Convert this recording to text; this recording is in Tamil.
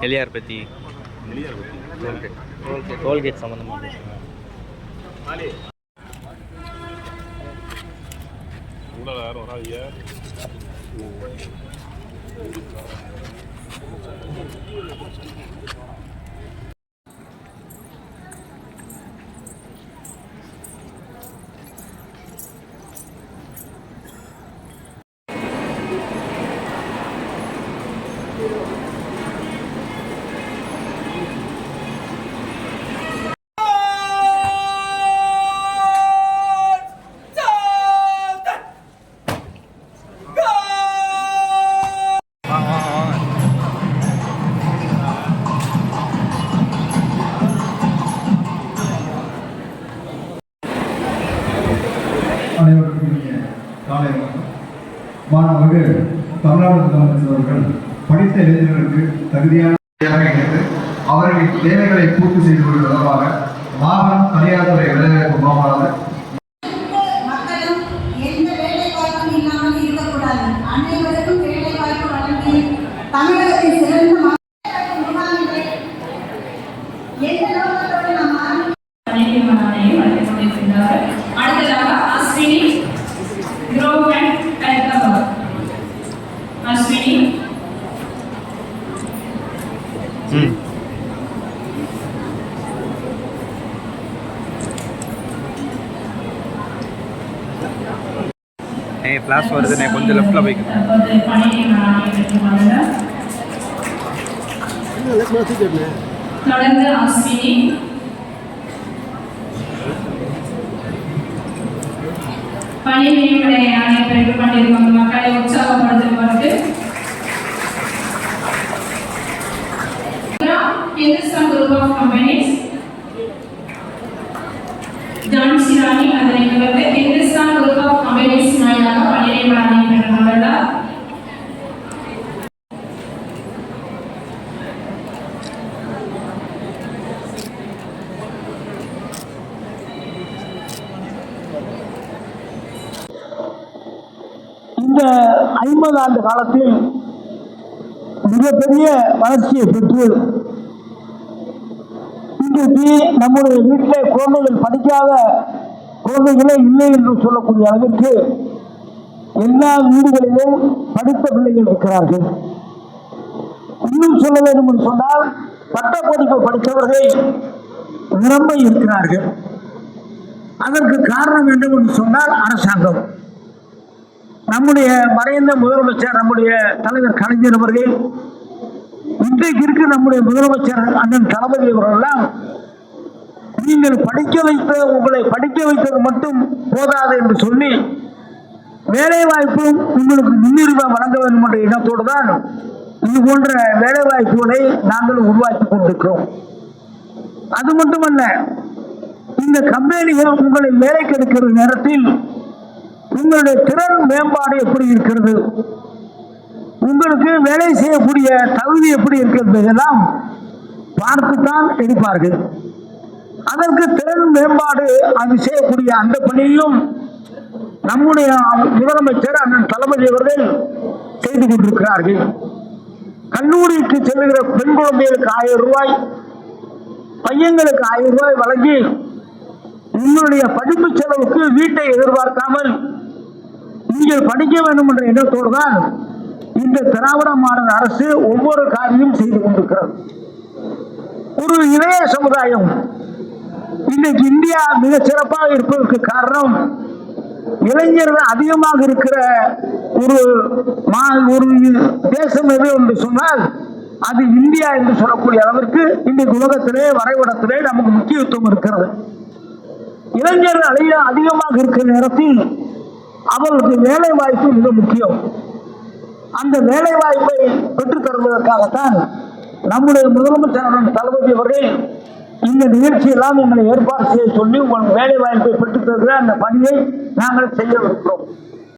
எலியார் பற்றி டோல்கேட் சம்மந்தமாக உங்களால் யாரும் அனைவருக்கும் இனிய காலை வணக்கம். மாணவர்கள் தமிழ்நாடு முதலமைச்சர் அவர்கள் படித்த இளைஞர்களுக்கு தகுதியான இணைந்து அவர்களின் தேவைகளை பூர்த்தி செய்து கொள்வது தொடர்பாக மாபெரும் தனியார் துறை வேலைவாய்ப்பு முகாமானது தமிழகத்தின் எந்த வேலை வாய்ப்பும் இல்லாமல் இருக்கக்கூடாது அனைவருக்கும் வேலை வாய்ப்பு வழங்கி தமிழகத்தின் சிறந்த மக்கள் முகாமிலே எந்த நோக்கத்தோடு நாம் ஆரம்பி பணிநியமனத்தை வழங்கிக் கொண்டிருக்கின்றார்கள் அடுத்ததாக அஸ்வினி குரோவ் அண்ட் ஹைதராபாத் அஸ்வினி ம் ஏய் ஃப்ளாஷ் வருதுண்ணே கொஞ்சம் லெஃப்டில் போய்க்கு தொடர்ந்து அஸ்வினி பணி நியமன கொண்டிருக்கும் மக்களை உற்சாகப்படுத்த ஹிந்துஸ்தான் குரூப் ஆஃப் கம்பெனிஸ் இந்த ஐம்பது ஆண்டு காலத்தில் மிகப்பெரிய வளர்ச்சியை பெற்று இன்றைக்கு நம்முடைய வீட்டில் குழந்தைகள் படிக்காத குழந்தைகளே இல்லை என்று சொல்லக்கூடிய அளவிற்கு எல்லா வீடுகளிலும் படித்த பிள்ளைகள் இருக்கிறார்கள். இன்னும் சொல்ல வேண்டும் என்று சொன்னால் பட்ட படிப்பு படித்தவர்கள் நிரம்ப இருக்கிறார்கள். அதற்கு காரணம் வேண்டும் என்று சொன்னால் அரசாங்கம். நம்முடைய மறைந்த முதலமைச்சர் நம்முடைய தலைவர் கலைஞர் அவர்கள் இன்றைக்கு இருக்க நம்முடைய முதலமைச்சர் அண்ணன் தளபதி அவர்கள்லாம் நீங்கள் படிக்க வைத்த உங்களை படிக்க வைத்தது மட்டும் போதாது என்று சொல்லி வேலை வாய்ப்பும் உங்களுக்கு முன்னுரிமை வழங்க வேண்டும் என்ற எண்ணத்தோடு தான் இது போன்ற வேலை வாய்ப்புகளை நாங்கள் உருவாக்கி கொண்டிருக்கிறோம். அது மட்டுமல்ல இந்த கம்பெனிகள் உங்களை வேலைக்கு எடுக்கிற நேரத்தில் உங்களுடைய திறன் மேம்பாடு எப்படி இருக்கிறது உங்களுக்கு வேலை செய்யக்கூடிய தகுதி எப்படி இருக்கிறது எல்லாம் பார்த்துத்தான் எடுப்பார்கள். அதற்கு திறன் மேம்பாடு அது செய்யக்கூடிய அந்த பணியையும் நம்முடைய முதலமைச்சர் அண்ணன் தளபதி அவர்கள் செய்து கொண்டிருக்கிறார்கள். கல்லூரிக்கு செல்லுகிற பெண் குழந்தைகளுக்கு ஆயிரம் ரூபாய் பையன்களுக்கு ஆயிரம் ரூபாய் வழங்கி உங்களுடைய படிப்பு செலவுக்கு வீட்டை எதிர்பார்க்காமல் நீங்கள் படிக்க வேண்டும் என்ற எண்ணத்தோடு தான் இந்த திராவிட மாடல் அரசு ஒவ்வொரு காரியம் செய்து கொண்டிருக்கிறது. ஒரு இளைய சமுதாயம் இன்றைக்கு இந்தியா மிக சிறப்பாக இருப்பதற்கு காரணம் இளைஞர்கள் அதிகமாக இருக்கிற ஒரு மா- ஒரு தேசம் எது என்று சொன்னால் அது இந்தியா என்று சொல்லக்கூடிய அளவிற்கு இன்றைக்கு உலகத்திலே வரைபடத்திலே நமக்கு முக்கியத்துவம் இருக்கிறது. இளைஞர்கள் அழிய அதிகமாக இருக்கிற நேரத்தில் அவர்களுக்கு வேலை வாய்ப்பு மிக முக்கியம். அந்த வேலை வாய்ப்பை பெற்றுத் தருவதற்காகத்தான் நம்முடைய முதலமைச்சர் தளபதி அவர்கள் இந்த நிகழ்ச்சியெல்லாம் எங்களை ஏற்பாடு செய்ய சொல்லி உங்களுக்கு வேலை வாய்ப்பை பெற்றுத் தருகிற அந்த பணியை நாங்கள் செய்ய இருக்கிறோம்.